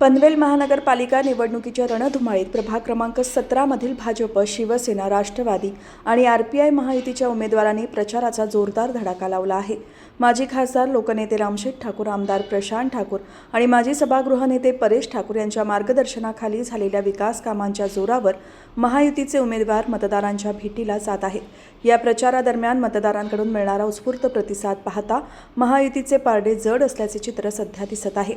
पनवेल महानगरपालिका निवडणुकीच्या रणधुमाळीत प्रभाग क्रमांक सतरामधील भाजप शिवसेना राष्ट्रवादी आणि आर पी आय महायुतीच्या उमेदवारांनी प्रचाराचा जोरदार धडाका लावला आहे. माजी खासदार लोकनेते रामशेठ ठाकूर आमदार प्रशांत ठाकूर आणि माजी सभागृह नेते परेश ठाकूर यांच्या मार्गदर्शनाखाली झालेल्या विकास कामांच्या जोरावर महायुतीचे उमेदवार मतदारांच्या भेटीला जात आहेत. या प्रचारादरम्यान मतदारांकडून मिळणारा उत्स्फूर्त प्रतिसाद पाहता महायुतीचे पारडे जड असल्याचे चित्र सध्या दिसत आहे.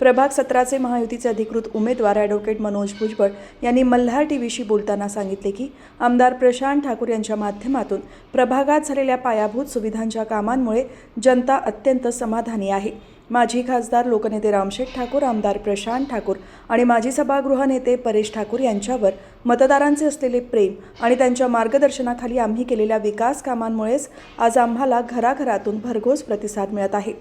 प्रभाग सत्राचे महायुतीचे अधिकृत उमेदवार ॲडव्होकेट मनोज भुजबळ यांनी मल्हार टीव्हीशी बोलताना सांगितले की आमदार प्रशांत ठाकूर यांच्या माध्यमातून प्रभागात झालेल्या पायाभूत सुविधांच्या कामांमुळे जनता अत्यंत समाधानी आहे. माजी खासदार लोकनेते रामशेठ ठाकूर आमदार प्रशांत ठाकूर आणि माजी सभागृह नेते परेश ठाकूर यांच्यावर मतदारांचे असलेले प्रेम आणि त्यांच्या मार्गदर्शनाखाली आम्ही केलेल्या विकास कामांमुळेच आज आम्हाला घराघरातून भरघोस प्रतिसाद मिळत आहे.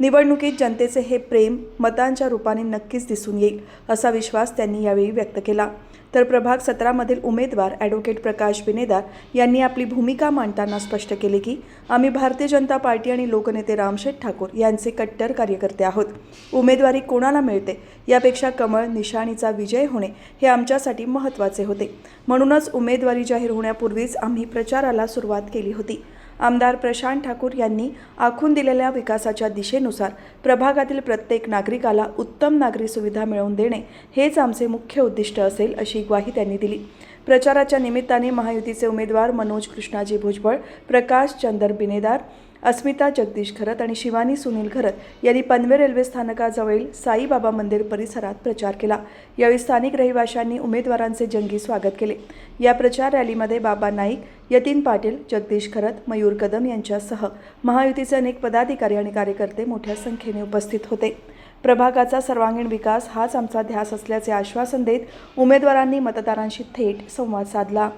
निवडणुकीत जनतेचे हे प्रेम मतांच्या रूपाने नक्कीच दिसून येईल असा विश्वास त्यांनी यावेळी व्यक्त केला. तर प्रभाग सतरामधील उमेदवार ॲडव्होकेट प्रकाश बिनेदार यांनी आपली भूमिका मांडताना स्पष्ट केले की आम्ही भारतीय जनता पार्टी आणि लोकनेते रामशेठ ठाकूर यांचे कट्टर कार्यकर्ते आहोत. उमेदवारी कोणाला मिळते यापेक्षा कमळ निशाणीचा विजय होणे हे आमच्यासाठी महत्त्वाचे होते. म्हणूनच उमेदवारी जाहीर होण्यापूर्वीच आम्ही प्रचाराला सुरुवात केली होती. आमदार प्रशांत ठाकूर यांनी आखून दिलेल्या विकासाच्या दिशेनुसार प्रभागातील प्रत्येक नागरिकाला उत्तम नागरी सुविधा मिळवून देणे हेच आमचे मुख्य उद्दिष्ट असेल अशी ग्वाही त्यांनी दिली. प्रचाराच्या निमित्ताने महायुतीचे उमेदवार मनोज कृष्णाजी भुजबळ प्रकाश चंदर बिनेदार अस्मिता जगदीश खरत आणि शिवानी सुनील खरत यांनी पनवेल रेल्वे स्थानकाजवळील साईबाबा मंदिर परिसरात प्रचार केला. यावेळी स्थानिक रहिवाशांनी उमेदवारांचे जंगी स्वागत केले. या प्रचार रॅलीमध्ये बाबा नाईक यतीन पाटील जगदीश खरत मयूर कदम यांच्यासह महायुतीचे अनेक पदाधिकारी आणि कार्यकर्ते मोठ्या संख्येने उपस्थित होते. प्रभागाचा सर्वांगीण विकास हाच आमचा ध्यास असल्याचे आश्वासन देत उमेदवारांनी मतदारांशी थेट संवाद साधला.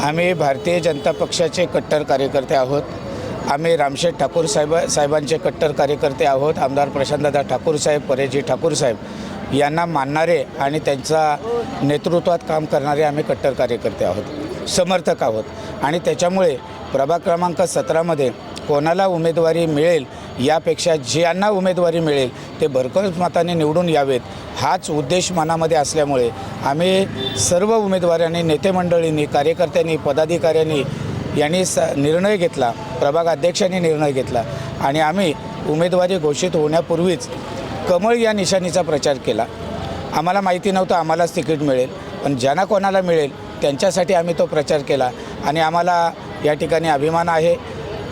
आम्ही भारतीय जनता पक्षाचे कट्टर कार्यकर्ते आहोत. आम्ही रामशेठ ठाकूर साहेब साहेबांचे कट्टर कार्यकर्ते आहोत. आमदार प्रशांतदादा ठाकूर साहेब परेजी ठाकूर साहेब यांना मानणारे आणि त्यांचा नेतृत्वात काम करणारे आम्ही कट्टर कार्यकर्ते आहोत. समर्थक आहोत. आणि त्याच्यामुळे प्रभाग क्रमांक सतरामध्ये कोणाला उमेदवारी मिळेल यापेक्षा ज्यांना उमेदवारी मिळेल ते भरघोस मताने निवडून यावेत. हाच उद्देश मनामध्ये असल्यामुळे आम्ही सर्व उमेदवारांनी नेते मंडळींनी कार्यकर्त्यांनी पदाधिकाऱ्यांनी यांनी स निर्णय घेतला प्रभाग अध्यक्षांनी निर्णय घेतला आणि आम्ही उमेदवारी घोषित होण्यापूर्वीच कमळ या निशाणीचा प्रचार केला. आम्हाला माहिती नव्हतं आम्हालाच तिकीट मिळेल पण ज्यांना कोणाला मिळेल त्यांच्यासाठी आम्ही तो प्रचार केला आणि आम्हाला या ठिकाणी अभिमान आहे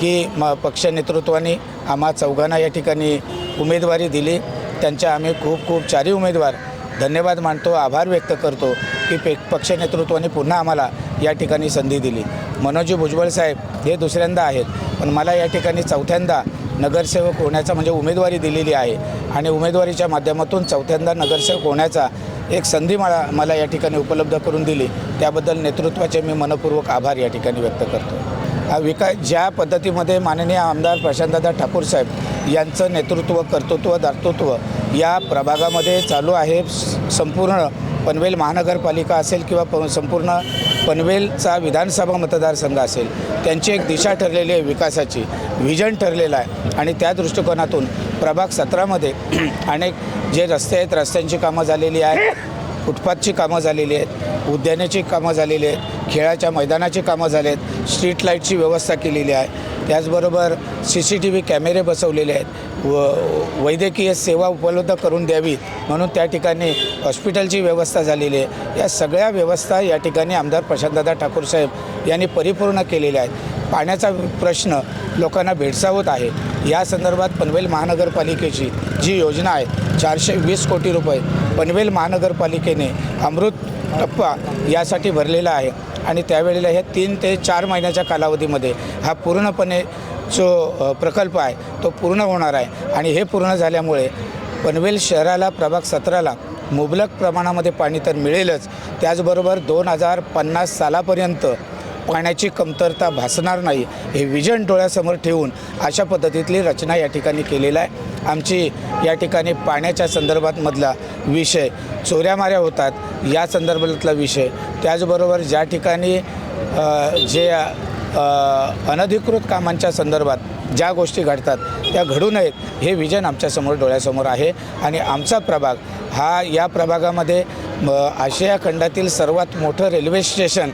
की म पक्ष नेतृत्वाने आम्हा चौघांना या ठिकाणी उमेदवारी दिली. त्यांच्या आम्ही खूप खूप चारही उमेदवार धन्यवाद मानतो आभार व्यक्त करतो की पे पक्ष नेतृत्वाने पुन्हा आम्हाला या ठिकाणी संधी दिली. मनोजी भुजबळ साहेब हे दुसऱ्यांदा आहेत पण मला या ठिकाणी चौथ्यांदा नगरसेवक होण्याचा म्हणजे उमेदवारी दिलेली आहे आणि उमेदवारीच्या माध्यमातून चौथ्यांदा नगरसेवक होण्याचा एक संधी मला मला या ठिकाणी उपलब्ध करून दिली. त्याबद्दल नेतृत्वाचे मी मनपूर्वक आभार या ठिकाणी व्यक्त करतो. हा विकास ज्या पद्धतीमध्ये माननीय आमदार प्रशांतदादा ठाकूर साहेब यांचं नेतृत्व कर्तृत्व दातृत्व या प्रभागामध्ये चालू आहे स- संपूर्ण पनवेल महानगरपालिका असेल किंवा प संपूर्ण पनवेलचा विधानसभा मतदारसंघ असेल त्यांची एक दिशा ठरलेली आहे विकासाची व्हिजन ठरलेलं आहे. आणि त्या दृष्टिकोनातून प्रभाग सतरामध्ये अनेक जे रस्ते आहेत रस्त्यांची कामं झालेली आहेत फुटपाथची कामं झालेली आहेत उद्यानाची कामं झालेली आहेत खेळाच्या मैदानाची कामं झाली आहेत स्ट्रीट लाईटची व्यवस्था केलेली आहे. त्याचबरोबर सी सी टी व्ही कॅमेरे बसवलेले आहेत. व वैद्यकीय सेवा उपलब्ध करून द्यावी म्हणून त्या ठिकाणी हॉस्पिटलची व्यवस्था झालेली आहे. या सगळ्या व्यवस्था या ठिकाणी आमदार प्रशांतदादा ठाकूर साहेब यांनी परिपूर्ण केलेल्या आहेत. पाण्याचा प्रश्न लोकांना भेडसावत आहे. या संदर्भात पनवेल महानगरपालिकेची जी योजना आहे चारशे वीस कोटी रुपये पनवेल महानगरपालिकेने अमृत टप्पा यासाठी भरलेला आहे. आणि त्यावेळेला ह्या तीन ते चार महिन्याच्या कालावधीमध्ये हा पूर्णपणे जो प्रकल्प आहे तो पूर्ण होणार आहे. आणि हे पूर्ण झाल्यामुळे पनवेल शहराला प्रभाग सतराला मुबलक प्रमाणामध्ये पाणी तर मिळेलच. त्याचबरोबर दोन हजार पन्नास सालापर्यंत पाण्याची कमतरता भासणार नाही हे विजन डोळ्यासमोर ठेवून अशा पद्धतीतली रचना या ठिकाणी केलेला आहे. आमची या ठिकाणी पाण्याच्या संदर्भातमधला विषय चोऱ्यामाऱ्या होतात या संदर्भातला विषय. त्याचबरोबर ज्या ठिकाणी जे अनधिकृत कामांच्या संदर्भात ज्या गोष्टी घडतात त्या घडू नयेत हे विजन आमच्यासमोर डोळ्यासमोर आहे. आणि आमचा प्रभाग हा या प्रभागामध्ये म, आशिया खंडातील सर्वात मोठं रेल्वे स्टेशन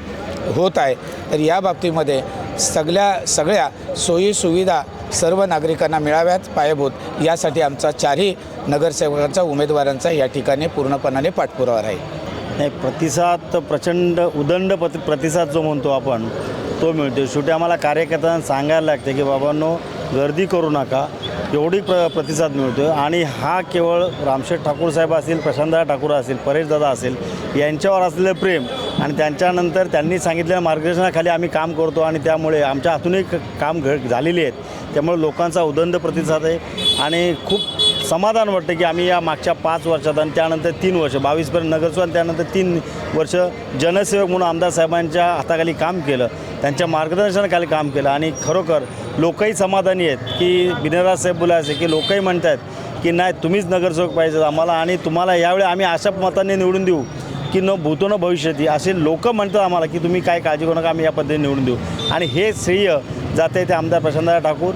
होत आहे. तर या बाबतीमध्ये सगळ्या सगळ्या सोयीसुविधा सर्व नागरिकांना मिळाव्यात पायाभूत. यासाठी आमचा चारही नगरसेवकांचा उमेदवारांचा या ठिकाणी पूर्णपणाने पाठपुरावा राहील. नाही प्रतिसाद प्रचंड उदंड प्रति प्रतिसाद जो म्हणतो आपण तो मिळतो. शेवटी आम्हाला कार्यकर्त्यांना सांगायला लागते की बाबांनो गर्दी करू नका. एवढी प्र प्रतिसाद मिळतो आणि हा केवळ रामशेठ ठाकूर साहेब असतील प्रशांतदा ठाकूर असतील परेशदादा असेल यांच्यावर असलेलं प्रेम आणि त्यांच्यानंतर त्यांनी सांगितलेल्या मार्गदर्शनाखाली आम्ही काम करतो आणि त्यामुळे आमच्या हातूनही काम घड झालेली आहेत. त्यामुळे लोकांचा उदंड प्रतिसाद आहे आणि खूप समाधान वाटतं की आम्ही या मागच्या पाच वर्षात आणि त्यानंतर तीन वर्ष बावीसपर्यंत नगरसेवक आणि त्यानंतर तीन वर्ष जनसेवक म्हणून आमदार साहेबांच्या हाताखाली काम केलं त्यांच्या मार्गदर्शनाखाली काम केलं आणि खरोखर लोकही समाधानी आहेत की बिनराज साहेब बोलायचे की लोकही म्हणत आहेत की नाही तुम्हीच नगरसेवक पाहिजे आम्हाला आणि तुम्हाला यावेळी आम्ही अशा मताने निवडून देऊ. की न भूतो न भविष्यती असे लोक म्हणतात आम्हाला की तुम्ही काय काळजी करू नका आम्ही या पद्धतीने निवडून देऊ. आणि हे श्रेय जाते ते आमदार प्रशांतदा ठाकूर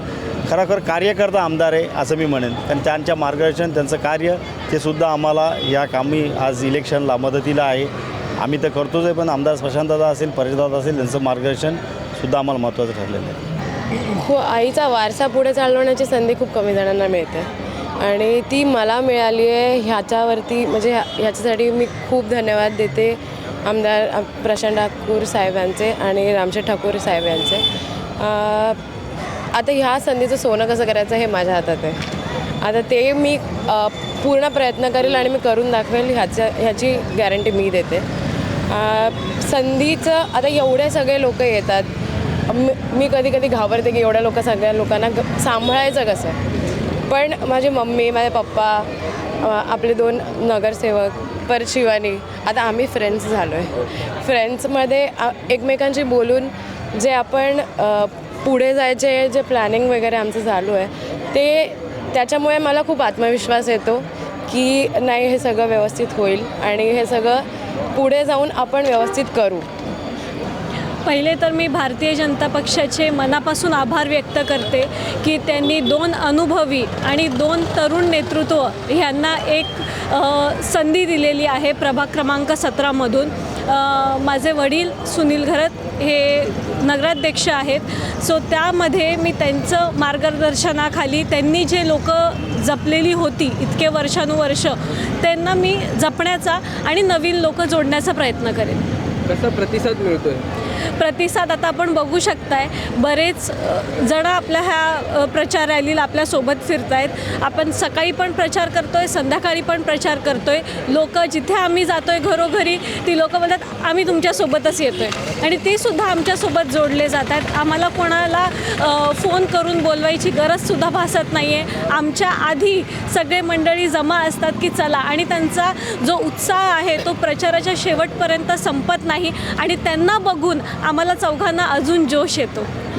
खरोखर कार्यकर्ता आमदार आहे असं मी म्हणेन. कारण त्यांच्या मार्गदर्शन त्यांचं कार्य ते सुद्धा आम्हाला या कामी आज इलेक्शनला मदतीला आहे. आम्ही तर करतोच आहे पण आमदार प्रशांतदादा असेल परेशदादा असेल त्यांचं मार्गदर्शन सुद्धा आम्हाला महत्त्वाचं ठरलेलं आहे. हो आईचा वारसा पुढे चालवण्याची संधी खूप कमी जणांना मिळते. आणि ती मला मिळाली आहे. ह्याच्यावरती म्हणजे ह्या- ह्याच्यासाठी मी खूप धन्यवाद देते आमदार प्रशांत ठाकूर साहेबांचे आणि रामशेठ ठाकूर साहेब यांचे आता ह्या संधीचं सोनं कसं करायचं हे माझ्या हातात आहे. आता ते मी पूर्ण प्रयत्न करेल आणि मी करून दाखवेल ह्याच्या ह्याची गॅरंटी मी देते. संधीचं आता एवढे सगळे लोक येतात. मी मी कधी कधी घाबरते की एवढ्या लोक सगळ्या लोकांना सांभाळायचं कसं? पण माझी मम्मी माझे पप्पा आपले दोन नगरसेवक परशिवानी आता आम्ही फ्रेंड्स झालो आहे फ्रेंड्समध्ये एकमेकांशी बोलून जे आपण पुढे जायचे जे प्लॅनिंग वगैरे आमचं चालू आहे ते त्याच्यामुळे मला खूप आत्मविश्वास येतो की नाही हे सगळं व्यवस्थित होईल आणि हे सगळं पुढे जाऊन आपण व्यवस्थित करू. पहिले तर मी भारतीय जनता पक्षाचे मनापासून आभार व्यक्त करते की त्यांनी दोन अनुभवी आणि दोन तरुण नेतृत्व ह्यांना एक संधी दिलेली आहे प्रभाग क्रमांक सतरामधून माझे वडील सुनील घरत हे नगराध्यक्ष आहेत. सो त्यामध्ये मी त्यांचं मार्गदर्शनाखाली त्यांनी जे लोक जपलेली होती इतके वर्षानुवर्ष त्यांना मी जपण्याचा आणि नवीन लोक जोडण्याचा प्रयत्न करेन. कसा प्रतिसाद मिळतोय? प्रतिसाद आता आपण बघू शकताय. बरेच जण आपल्या ह्या प्रचार रॅलीला आपल्यासोबत फिरत आहेत आपण सकाळी पण प्रचार करतोय संध्याकाळी पण प्रचार करतोय. लोक जिथे आम्ही जातोय घरोघरी ती लोक म्हणतात आम्ही तुमच्यासोबतच येतोय. आणि ते सुद्धा आमच्यासोबत जोडले जात आहेत आम्हाला कोणाला फोन करून बोलवायची गरजसुद्धा भासत नाही आहे आमच्या आधी सगळे मंडळी जमा असतात की चला आणि त्यांचा जो उत्साह आहे तो प्रचाराच्या शेवटपर्यंत संपत नाही. आणि त्यांना बघून आम्हाला चौघांना अजून जोश येतो.